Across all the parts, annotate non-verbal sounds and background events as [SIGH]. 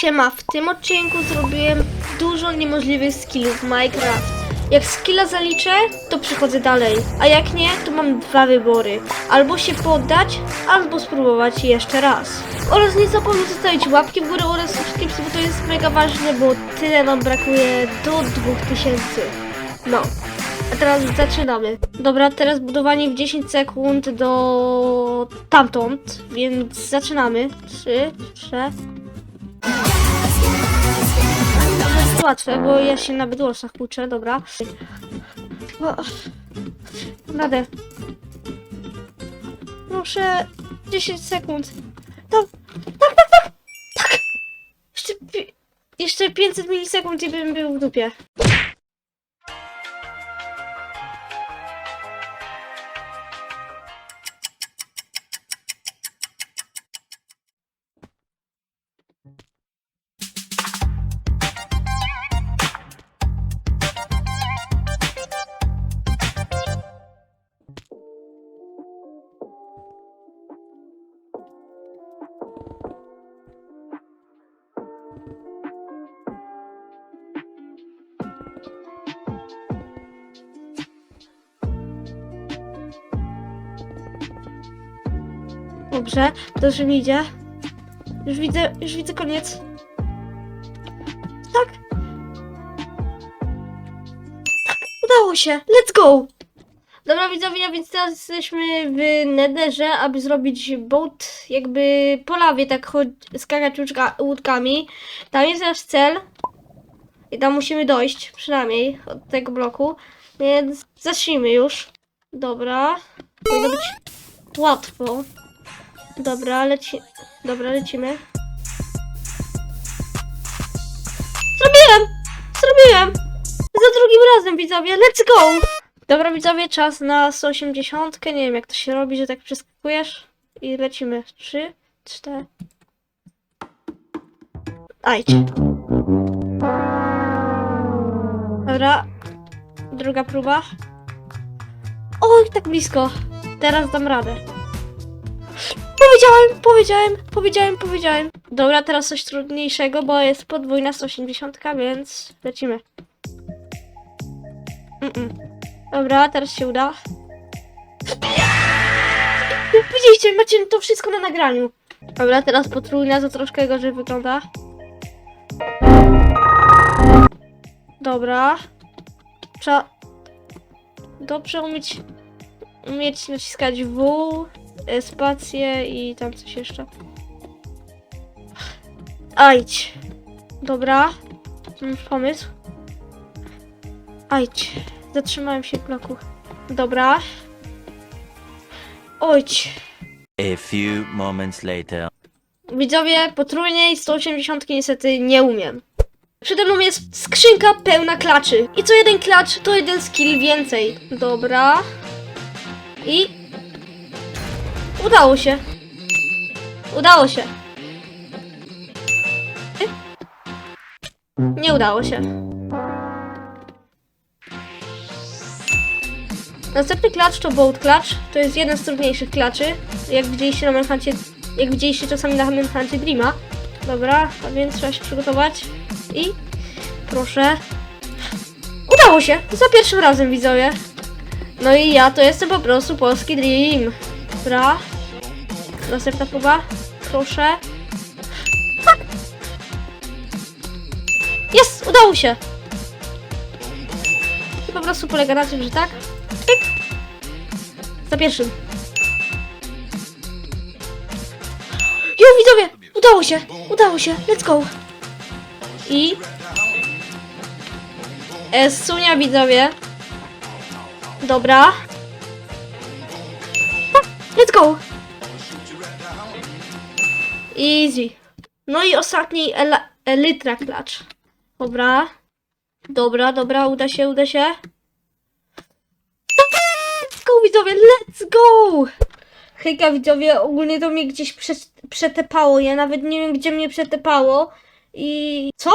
Siema, w tym odcinku zrobiłem dużo niemożliwych skillów Minecraft. Jak skilla zaliczę, to przechodzę dalej, a jak nie, to mam dwa wybory. Albo się poddać, albo spróbować jeszcze raz. Oraz nie zapomnij zostawić łapki w górę oraz subskrypcji, bo to jest mega ważne, bo tyle nam brakuje do 2000. No. A teraz zaczynamy. Dobra, teraz budowanie w 10 sekund do tamtąd, więc zaczynamy. 3, 3, jest łatwe, bo ja się na bydłosach uczę, dobra. O, Radę. Proszę 10 sekund. Tak, tak, tak, tak, tak. Jeszcze, jeszcze 500 milisekund i bym był w dupie. Dobrze, dobrze mi idzie. Już widzę, już widzę koniec. Tak. Tak, udało się. Let's go! Dobra widzowie, więc teraz jesteśmy w Netherze, aby zrobić boat jakby po lawie, tak skakać łódka, łódkami. Tam jest nasz cel. I tam musimy dojść, przynajmniej od tego bloku. Więc zacznijmy już. Dobra. Powinno być łatwo. Dobra, leci... Dobra, lecimy. Zrobiłem! Zrobiłem! Za drugim razem, widzowie, let's go! Dobra, widzowie, czas na 180. Nie wiem, jak to się robi, że tak przeskakujesz. I lecimy. 3, 4... Ajdź. Dobra. Druga próba. Oj, tak blisko. Teraz dam radę. Powiedziałem, powiedziałem, powiedziałem, powiedziałem. Dobra, teraz coś trudniejszego, bo jest podwójna 180, więc lecimy. Mm-mm. Dobra, teraz się uda. Widzieliście, macie to wszystko na nagraniu. Dobra, teraz potrójna, to troszkę gorzej wygląda. Dobra. Trzeba dobrze umieć, umieć naciskać W, spację i tam coś jeszcze. Ajdź. Dobra. Mam już pomysł. Ajdź. Zatrzymałem się w bloku. Dobra. Ojdź. A few moments later. Widzowie, potrójnej 180 niestety nie umiem. Przede mną jest skrzynka pełna klaczy. I co jeden klacz, to jeden skill więcej. Dobra. I... Udało się. Udało się. Nie udało się. Następny klacz to boat klacz. To jest jeden z trudniejszych klaczy. Jak widzieliście na Manhuncie, jak widzieliście czasami na Manhuncie Dreama. Dobra, a więc trzeba się przygotować. I proszę. Udało się! Za pierwszym razem widzowie. No i ja to jestem po prostu polski Dream. Dobra. Następna próba. Proszę. Jest! Udało się! I po prostu polega na tym, że tak. Pyk. Za pierwszym. Jo, widzowie! Udało się! Udało się! Let's go! I... E, Sunia, widzowie. Dobra. Easy. No i ostatni ela- elytra klacz. Dobra. Dobra, dobra, uda się, uda się. Let's go, widzowie, let's go! Hejka, widzowie, ogólnie to mnie gdzieś prze przetepało. Ja nawet nie wiem, gdzie mnie przetepało. I co?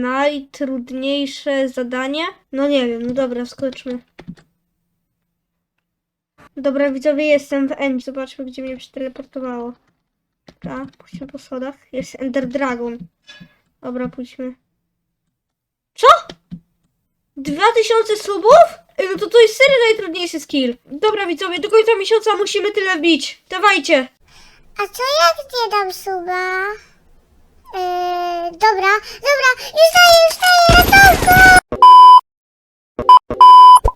Najtrudniejsze zadanie? No nie wiem, no dobra, skoczmy. Dobra, widzowie, jestem w End. Zobaczmy, gdzie mnie przeteleportowało. Dobra, pójdźmy po schodach. Jest Ender Dragon. Dobra, pójdźmy. Co? 2000 subów? Ej, no to to jest serio najtrudniejszy skill. Dobra widzowie, do końca miesiąca musimy tyle wbić. Dawajcie. A co jak nie dam suba? Yy, dobra, dobra, już daję, już daję, ratunku!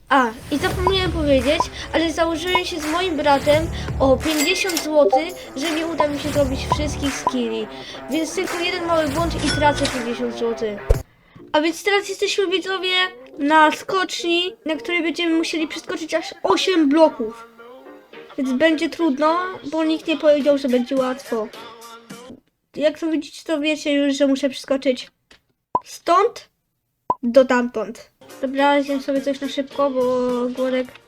A, i zapomniałem powiedzieć, ale założyłem się z moim bratem o 50 zł, że nie uda mi się zrobić wszystkich skilli. Więc tylko jeden mały błąd i tracę 50 zł. A więc teraz jesteśmy widzowie na skoczni, na której będziemy musieli przeskoczyć aż 8 bloków. Więc będzie trudno, bo nikt nie powiedział, że będzie łatwo. Jak to widzicie, to wiecie już, że muszę przeskoczyć stąd do tamtąd. Dobra, zjem sobie coś na szybko, bo głodek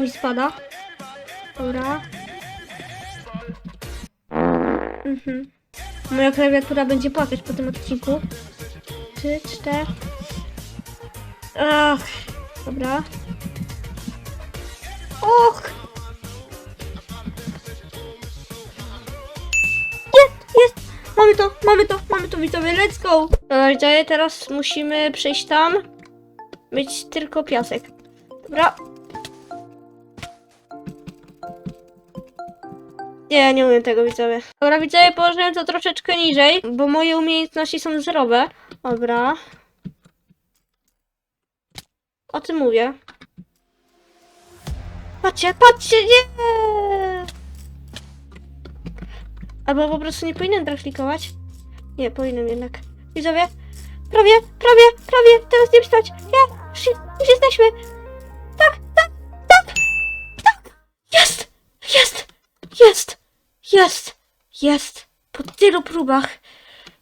mi spada. Dobra. Mhm. Moja klawiatura będzie płakać po tym odcinku. Trzy, cztery. Ach, dobra. Och! Jest, jest! Mamy to, mamy to, mamy to, widzowie, let's go! Dobra, widzowie, teraz musimy przejść tam mieć tylko piasek. Dobra. Nie, nie umiem tego widzowie. Dobra, widzowie, położyłem to troszeczkę niżej, bo moje umiejętności są zerowe. Dobra. O tym mówię. Patrzcie, patrzcie, nie! Albo po prostu nie powinienem klikować. Nie, powinienem jednak. Widzowie, prawie, prawie, prawie, teraz nie wstać. Ja, już, już jesteśmy. Jest, jest. Po tylu próbach.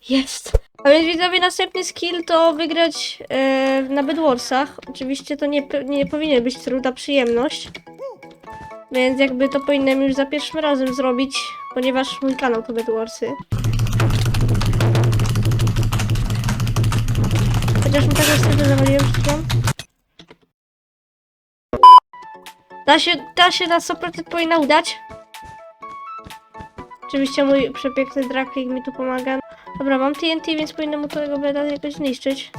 Jest. A więc widzowie, następny skill to wygrać e, na Bedwarsach. Oczywiście to nie, nie powinien być trudna przyjemność. Więc jakby to powinienem już za pierwszym razem zrobić, ponieważ mój kanał to Bedwarsy. Chociaż mu tak wtedy zawaliłem przed. Da się, da się na 100% powinna udać. Oczywiście mój przepiękny Draklik mi tu pomaga. Dobra, mam TNT, więc powinno mu tego beda jakoś zniszczyć.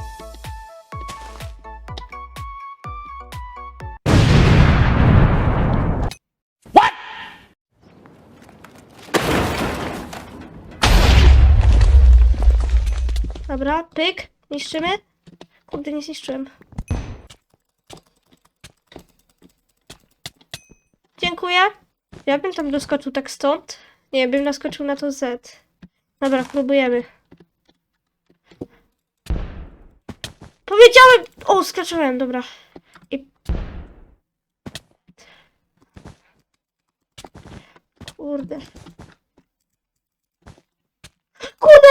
Dobra, pyk, niszczymy. Kurde, nie zniszczyłem. Dziękuję. Ja bym tam doskoczył tak stąd. Nie, bym naskoczył na to Z. Dobra, próbujemy. Powiedziałem! O, skaczyłem, dobra. I... Kurde. Kurde!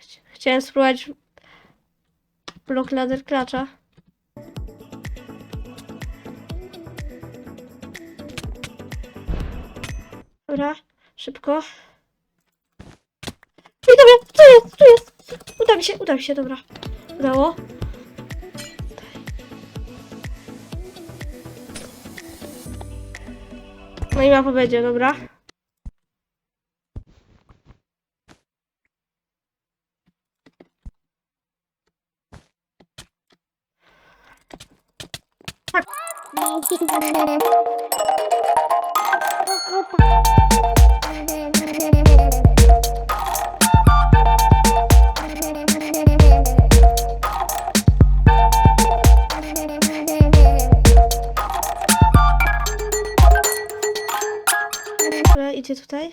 Chci- Chciałem spróbować blok ladder klacza. Dobra, szybko. Widzowie, co jest? Co jest? Uda mi się, uda mi się, dobra. Udało. No i mapa będzie, dobra. Dobra, tutaj.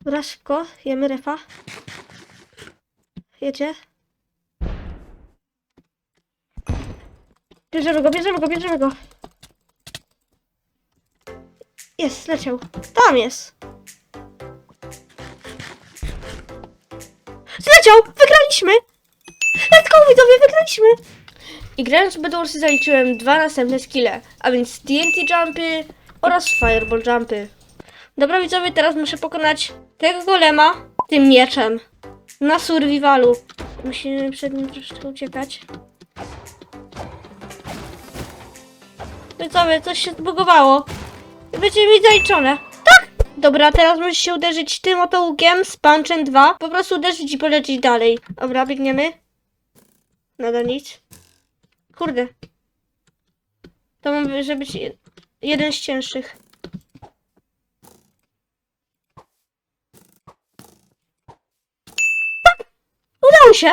Dobra, szybko, jemy refa. Jedzie. Bierzemy go, bierzemy go, bierzemy go. Jest, leciał. Tam jest. Zleciał! Wygraliśmy! Let's go, widzowie, wygraliśmy! I grając w Bedwarsy zaliczyłem dwa następne skille, a więc TNT jumpy oraz fireball jumpy. Dobra widzowie, teraz muszę pokonać tego golema tym mieczem na survivalu. Musimy przed nim troszeczkę uciekać. No co wy, coś się zbugowało. Będzie mi zaliczone. Tak! Dobra, teraz musisz się uderzyć tym oto łukiem z punchem 2. Po prostu uderzyć i polecieć dalej. Dobra, biegniemy. Nadal nic. Kurde. To może być je- jeden z cięższych. Udało się!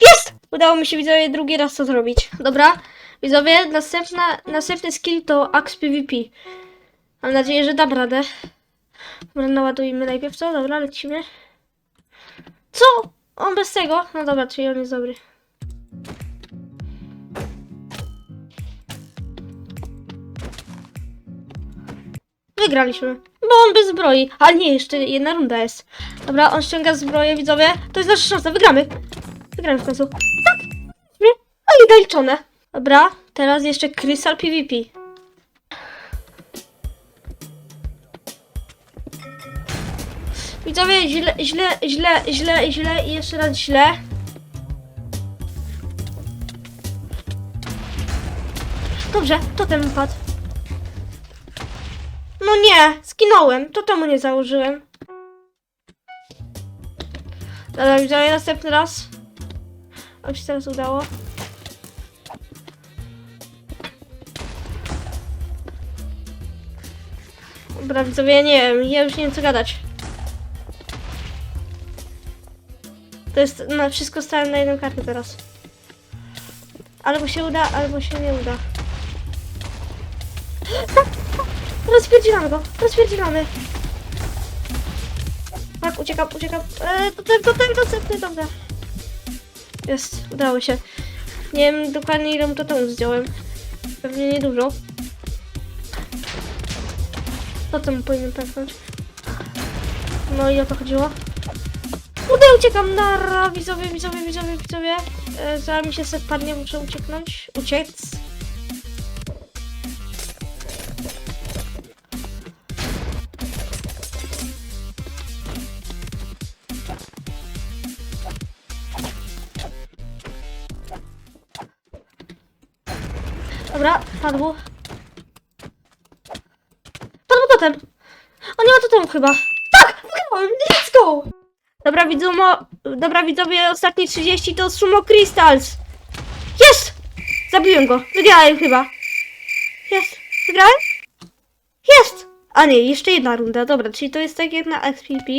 Jest! Udało mi się widzowie drugi raz to zrobić. Dobra, widzowie, następna, następny skill to Axe PvP. Mam nadzieję, że dam radę. Dobra, naładujmy najpierw co? Dobra, lecimy. Co? On bez tego? No dobra, czyli on jest dobry. Wygraliśmy. Bo on bez zbroi. A nie, jeszcze jedna runda jest. Dobra, on ściąga zbroję, widzowie. To jest nasza szansa, wygramy. Wygramy w końcu. Tak! A i. Dobra, teraz jeszcze Crystal PvP. Widzowie, źle, źle, źle, źle, źle i jeszcze raz źle. Dobrze, totem wypadł. No nie, skinąłem. To temu nie założyłem. Dobra, widzowie, następny raz. A się teraz udało. Dobra, widzowie, ja nie wiem, ja już nie wiem co gadać. To jest, no wszystko stałem na jedną kartę teraz. Albo się uda, albo się nie uda. [GASPS] Rozpierdzielamy go, rozpierdzielamy. Tak, uciekam, uciekam. Eee, to ten, to ten, następny, dobra. Jest, udało się. Nie wiem dokładnie ile mu to temu zdjąłem. Pewnie niedużo. Po co mu powinien pęknąć? No i o to chodziło. Kurde, uciekam na widzowie, widzowie, widzowie, widzowie. E, zaraz mi się set padnie, muszę ucieknąć. Uciec. Dobra, padło. Padło totem. O, nie ma totemu chyba. Tak, wygrałem, let's go. Dobra, widzomo, dobra widzowie, ostatnie 30 to Sumo Crystals. Jest! Zabiłem go. Wygrałem chyba. Jest. Wygrałem? Jest! A nie, jeszcze jedna runda. Dobra, czyli to jest tak jak na XPP.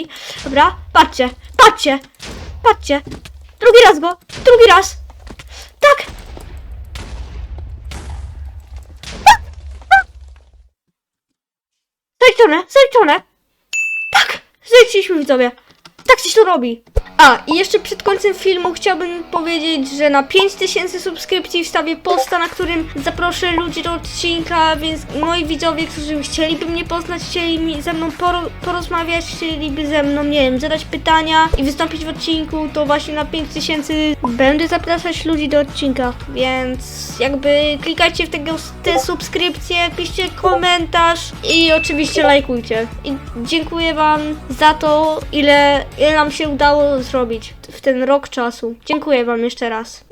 Dobra, patrzcie, patrzcie, patrzcie. Drugi raz go, drugi raz. Tak! Zaliczone, zaliczone. Tak, zaliczyliśmy widzowie. Tak się to robi. A, i jeszcze przed końcem filmu chciałbym powiedzieć, że na 5000 subskrypcji wstawię posta, na którym zaproszę ludzi do odcinka, więc moi widzowie, którzy chcieliby mnie poznać, chcieli mi ze mną poro- porozmawiać, chcieliby ze mną, nie wiem, zadać pytania i wystąpić w odcinku, to właśnie na 5000 będę zapraszać ludzi do odcinka, więc jakby klikajcie w tego, te subskrypcje, piszcie komentarz i oczywiście lajkujcie. I dziękuję Wam za to, ile, ile nam się udało zrobić w ten rok czasu. Dziękuję Wam jeszcze raz.